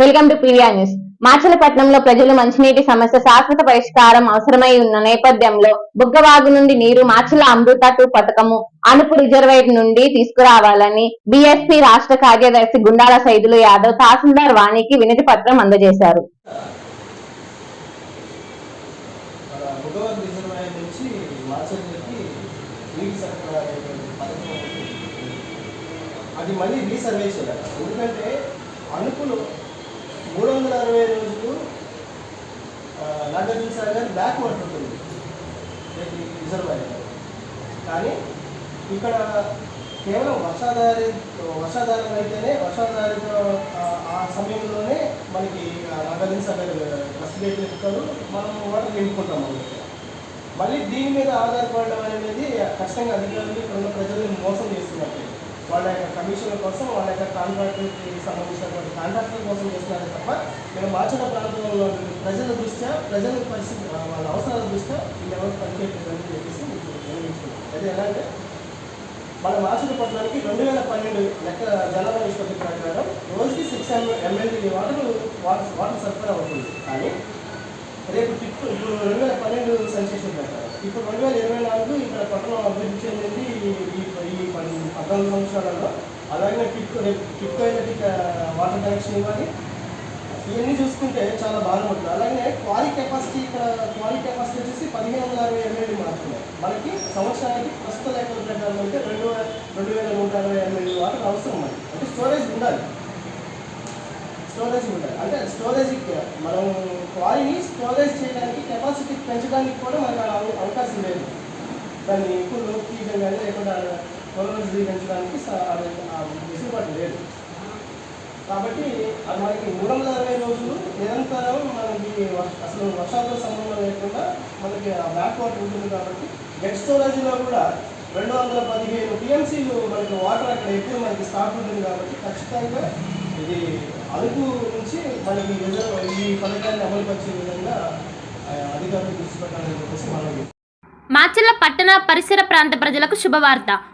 Welcome to Pedia news. మాచలపట్నంలో ప్రజలు మంచినీటి సమస్య శాశ్వత పరిష్కారం అవసరమై ఉన్న నేపథ్యంలో బుగ్గవాగు నుండి నీరు మాచల అమృత టూ పథకము అనుపు రిజర్వేట్ నుండి తీసుకురావాలని బీఎస్పీ రాష్ట్ర కార్యదర్శి గుండాల సైదులు యాదవ్ తహసీల్దార్ వాణికి వినతి పత్రం అందజేశారు. అది మళ్ళీ రీసర్వే చేయాలి. ఎందుకంటే అనుకులు మూడు వందల అరవై రోజులు ఆ, నాగార్జున సాగర్ బ్యాక్ పడుతుంది ఉంటుంది. రిజర్వాయర్. కానీ ఇక్కడ కేవలం వర్షాధారి వర్షాధారం అయితేనే వర్షాధారిత ఆ, సమయంలోనే మనకి నాగార్జున సాగర్ ఫస్ట్ గేట్ ఎక్కుతారు మనం వాటర్ నింపుకుంటాం అన్నమాట. మళ్ళీ దీని మీద ఆధారపడడం అనేది ఖచ్చితంగా అధికారులు ఇక్కడ ప్రజలను మోసం చేస్తున్నట్టు. వాళ్ళ యొక్క కమిషన్ల కోసం వాళ్ళ యొక్క కాంట్రాక్టర్కి సంబంధించినటువంటి కాంట్రాక్టుల కోసం చేస్తున్నారు తప్ప మేము మార్చిన ప్రాంతంలో ప్రజల దృష్ట్యా ప్రజల పరిస్థితి వాళ్ళ అవసరాల దృష్ట్యా ఇది పనిచేయట్లేదని చెప్పేసి మీకు వినియోగించుకున్నాం అది ఎలా అంటే మన పట్టణానికి రెండు వేల పన్నెండు లెక్క జనాభా నిష్పత్తి ప్రకారం రోజుకి six MLT water water water సరఫరా అవుతుంది. కానీ రేపు ఇప్పుడు ఇప్పుడు రెండు వేల పన్నెండు సెన్సేషన్ ప్రకారం ఇప్పుడు రెండు వేల ఇరవై నాలుగు ఇక్కడ పట్టణం అభివృద్ధి చెందింది ఈ పద్నాలుగు సంవత్సరాలలో. అలాగే టిప్ రేపు టిప్ అయినట్టు వాటర్ కనెక్షన్ ఇవ్వాలి ఇవన్నీ చూసుకుంటే చాలా బాగా ఉంటుంది. అలాగే క్వారీ కెపాసిటీ ఇక్కడ క్వారీ కెపాసిటీ వచ్చేసి పదిహేను వందల అరవై ఎంఎల్డీ మాత్రమే. మనకి సంవత్సరానికి ప్రస్తుత లెక్కల ప్రకారం అంటే రెండు వేల రెండు వేల నూట అరవై ఎంఎల్డీ వాటర్ అవసరం మనకి అంటే స్టోరేజ్ ఉండాలి. స్టోరేజ్ ఉండాలి. అంటే స్టోరేజ్ మనం క్వారీని స్టోరేజ్ చేయడానికి కెపాసిటీ పెంచడానికి కూడా మనకు అవకాశం లేదు. దాన్ని ఎక్కువ లోపు తీయడం కానీ లేకుండా కొలనస్ పెంచడానికి వెసులుబాటు లేదు. కాబట్టి అది మనకి మూడు వందల అరవై రోజులు నిరంతరం మనకి అసలు వర్షాలతో సంబంధం లేకుండా మనకి ఆ బ్యాక్ వాటర్ ఉంటుంది కాబట్టి గెట్ స్టోరేజ్లో కూడా రెండు వందల పదిహేను టీఎంసీలు మనకి వాటర్ అక్కడ ఎక్కువ మనకి స్టాక్ ఉంటుంది కాబట్టి ఖచ్చితంగా ఇది అదుపు నుంచి మనకి ఈ పథకాన్ని అమలుపరిచే విధంగా అధికారులు దృష్టి పెట్టాలని చెప్పేసి మనం మాచర్ల పట్టణ పరిసర ప్రాంత ప్రజలకు శుభవార్త.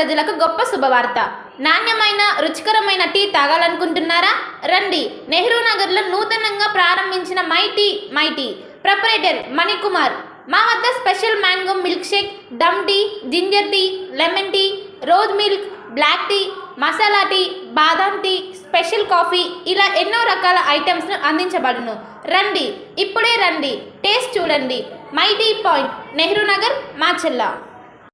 ప్రజలకు గొప్ప శుభవార్త. నాణ్యమైన రుచికరమైన టీ తాగాలనుకుంటున్నారా? రండి. నెహ్రూ నగర్లో నూతనంగా ప్రారంభించిన my tea my tea. Proprietor Manikumar. మా వద్ద special mango milkshake dum tea ginger tea lemon tea rose milk black tea masala tea badam tea special coffee ఇలా ఎన్నో రకాల ఐటమ్స్ను అందించబడును. రండి. ఇప్పుడే రండి. టేస్ట్ చూడండి. Mighty point Nehru Nagar Macherla